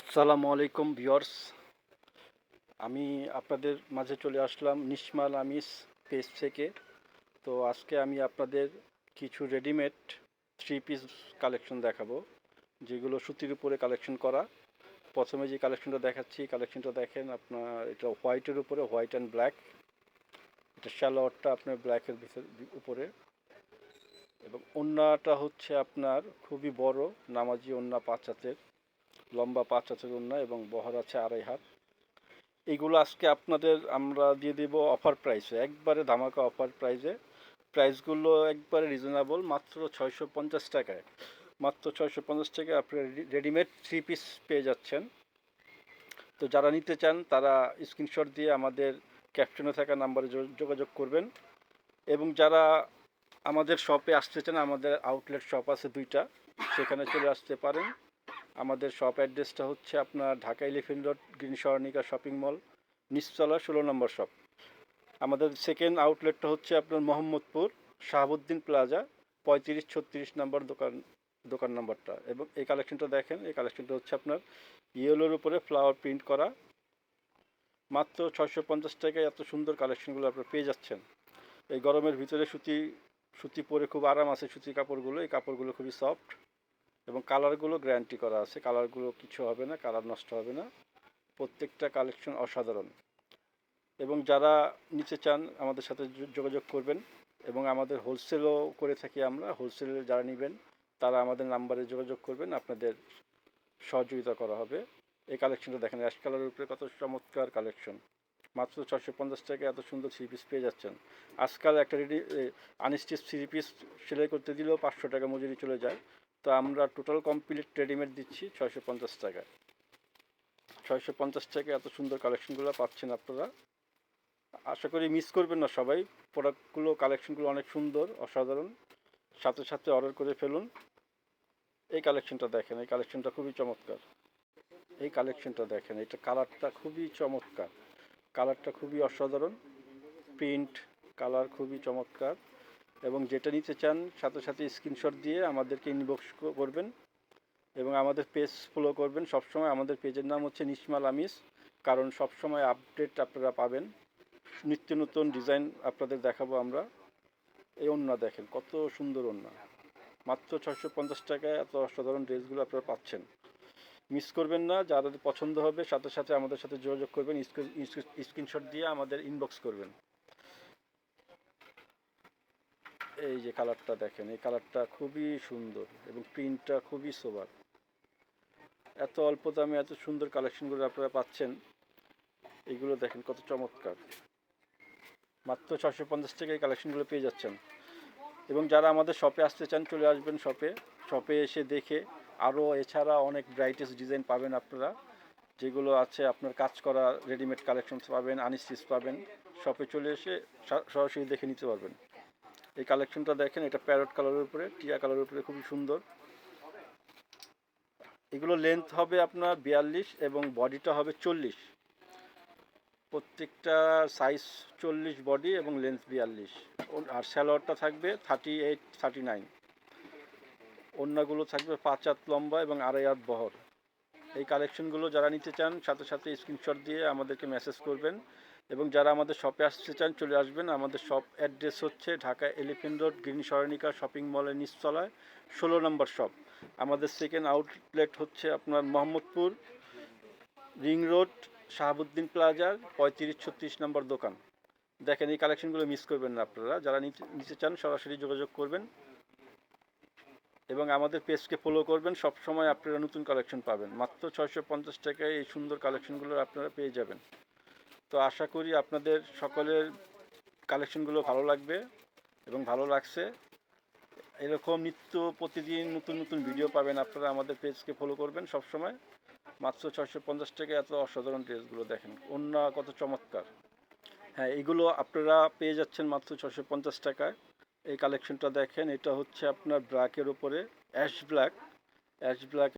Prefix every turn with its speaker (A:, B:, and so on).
A: আসসালামু আলাইকুম ভিউয়ার্স। আমি আপনাদের মাঝে চলে আসলাম নিসমাল আমিস পেজ থেকে। তো আজকে আমি আপনাদের কিছু রেডিমেড থ্রি পিস কালেকশন দেখাবো, যেগুলো সুতির উপরে কালেকশন করা। প্রথমে যে কালেকশনটা দেখাচ্ছি, কালেকশনটা দেখেন আপনার, এটা হোয়াইটের উপরে, হোয়াইট অ্যান্ড ব্ল্যাক। এটা শ্যালোয়ারটা আপনার ব্ল্যাকের ভিতর, উপরে। এবং ওন্নাটা হচ্ছে আপনার খুবই বড়, নামাজি ওন্না পাঁচ হাতের। লম্বা পাঁচ হাতের ওন্না এবং বহর আছে আড়াই হাত। এইগুলো আজকে আপনাদের আমরা দিয়ে দেব অফার প্রাইসে একবারে ধামাকা অফার প্রাইসে প্রাইসগুলো একবারে রিজনেবল মাত্র ছয়শো পঞ্চাশ টাকায়। মাত্র ছয়শো পঞ্চাশ টাকায় আপনি রেডিমেড থ্রি পিস পেয়ে যাচ্ছেন। তো যারা নিতে চান, তারা স্ক্রিনশট দিয়ে আমাদের ক্যাপশনে থাকা নাম্বারে যোগাযোগ করবেন। এবং যারা আমাদের শপে আসতে চান, আমাদের আউটলেট শপ আছে দুইটা। সেখানে চলে আসতে পারেন। আমাদের শপ অ্যাড্রেসটা হচ্ছে আপনার Dhaka elephant road green Saranika shopping mall নিচতলা ষোলো নম্বর শপ আমাদের সেকেন্ড আউটলেটটা হচ্ছে আপনার মোহাম্মদপুর, শাহাবুদ্দিন প্লাজা পঁয়ত্রিশ ছত্রিশ নম্বর দোকান দোকান নাম্বারটা। এবং এই কালেকশনটা দেখেন, এই কালেকশনটা হচ্ছে আপনার ইয়েলোর উপরে ফ্লাওয়ার প্রিন্ট করা। মাত্র ছয়শো পঞ্চাশ টাকায় এত সুন্দর কালেকশনগুলো আপনারা পেয়ে যাচ্ছেন। এই গরমের ভিতরে সুতি সুতি পরে খুব আরাম আছে সুতি কাপড়গুলো। এই কাপড়গুলো খুবই সফট এবং কালারগুলো গ্যারান্টি করা আছে। কালারগুলো কিছু হবে না, কালার নষ্ট হবে না। প্রত্যেকটা কালেকশন অসাধারণ। এবং যারা নিতে চান, আমাদের সাথে যোগাযোগ করবেন এবং আমাদের হোলসেলও করে থাকি আমরা। হোলসেলে যারা নেবেন, তারা আমাদের নাম্বারে যোগাযোগ করবেন। আপনাদের সহযোগিতা করা হবে। এই কালেকশনটা দেখেন, অ্যাশ কালারের উপরে কত চমৎকার কালেকশন। মাত্র ছশো পঞ্চাশ টাকায় এত সুন্দর থ্রি পিস পেয়ে যাচ্ছেন। আজকাল একটা রেডি আনস্টিচ থ্রি পিস সেলাই করতে দিলেও পাঁচশো টাকা মজুরি চলে যায়। তো আমরা টোটাল কমপ্লিট রেডিমেড দিচ্ছি ছয়শো পঞ্চাশ টাকায়। ছয়শো পঞ্চাশ টাকায় এত সুন্দর কালেকশনগুলো পাচ্ছেন আপনারা। আশা করি মিস করবেন না সবাই। প্রোডাক্টগুলো কালেকশনগুলো অনেক সুন্দর, অসাধারণ। সাথে সাথে অর্ডার করে ফেলুন। এই কালেকশনটা দেখেন, এই কালেকশনটা খুবই চমৎকার। এই কালেকশনটা দেখেন, এটা কালারটা খুবই চমৎকার। কালারটা খুবই অসাধারণ। প্রিন্ট কালার খুবই চমৎকার। এবং যেটা নিতে চান, সাথে সাথে স্ক্রিনশট দিয়ে আমাদেরকে ইনবক্স করবেন এবং আমাদের পেজ ফলো করবেন। সবসময় আমাদের পেজের নাম হচ্ছে নিসমাল আমিস, কারণ সবসময় আপডেট আপনারা পাবেন। নিত্য নতুন ডিজাইন আপনাদের দেখাবো আমরা। এই ওন্না দেখেন, কত সুন্দর ওন্না মাত্র ছশো পঞ্চাশ টাকায় এত অসাধারণ ড্রেসগুলো আপনারা পাচ্ছেন। মিস করবেন না, যাদের পছন্দ হবে, সাথে সাথে আমাদের সাথে যোগাযোগ করবেন স্ক্রিনশট দিয়ে আমাদের ইনবক্স করবেন। এই যে কালারটা দেখেন, এই কালারটা খুবই সুন্দর এবং প্রিন্টটা খুবই সোবার এত অল্প দামে এত সুন্দর কালেকশনগুলো আপনারা পাচ্ছেন, এগুলো দেখেন কত চমৎকার। মাত্র ছশো পঞ্চাশ টাকায় কালেকশনগুলো পেয়ে যাচ্ছেন। এবং যারা আমাদের শপে আসতে চান, চলে আসবেন শপে শপে এসে দেখে আরও এছাড়া অনেক ব্রাইটেস্ট ডিজাইন পাবেন আপনারা, যেগুলো আছে আপনার কাজ করা রেডিমেড কালেকশন পাবেন আনিস্টিচ পাবেন। শপে চলে এসে সরাসরি দেখে নিতে পারবেন। এই কালেকশনটা দেখেন, এটা প্যারট কালারের উপরে, টিয়া কালারের উপরে, খুবই সুন্দর। এগুলো লেন্থ হবে আপনার বিয়াল্লিশ এবং বডিটা হবে চল্লিশ। প্রত্যেকটা সাইজ চল্লিশ বডি এবং লেন্থ বিয়াল্লিশ। আর স্যালোয়ারটা থাকবে থার্টি এইট থার্টি নাইন অন্যগুলো থাকবে পাঁচ হাত লম্বা এবং আড়াই হাত বহর। এই কালেকশনগুলো যারা নিতে চান, সাথে সাথে স্ক্রিনশট দিয়ে আমাদেরকে মেসেজ করবেন। এবং যারা আমাদের শপে আসতে চান, চলে আসবেন। আমাদের শপ অ্যাড্রেস হচ্ছে Dhaka elephant road, green Saranika shopping মলের নিচতলায়, ষোলো নম্বর শপ আমাদের সেকেন্ড আউটলেট হচ্ছে আপনার মোহাম্মদপুর, রিং রোড, শাহাবুদ্দিন প্লাজার পঁয়ত্রিশ ছত্রিশ নম্বর দোকান। দেখেন, এই কালেকশনগুলো মিস করবেন না আপনারা। যারা নিতে চান, সরাসরি যোগাযোগ করবেন এবং আমাদের পেজকে ফলো করবেন। সব সময় আপনারা নতুন কালেকশন পাবেন। মাত্র ছয়শো পঞ্চাশ টাকায় এই সুন্দর কালেকশনগুলো আপনারা পেয়ে যাবেন। তো আশা করি আপনাদের সকলের কালেকশনগুলো ভালো লাগবে এবং ভালো লাগছে। এরকম নিত্য প্রতিদিন নতুন নতুন ভিডিও পাবেন আপনারা আমাদের পেজকে ফলো করবেন সব সময় মাত্র ছয়শো পঞ্চাশ টাকা এত অসাধারণ ড্রেসগুলো দেখেন, অন্য কত চমৎকার। হ্যাঁ এগুলো আপনারা পেয়ে যাচ্ছেন মাত্র ছশো পঞ্চাশ টাকায়। এই কালেকশনটা দেখেন, এটা হচ্ছে আপনার ব্ল্যাকের ওপরে অ্যাশ ব্ল্যাক। Ash black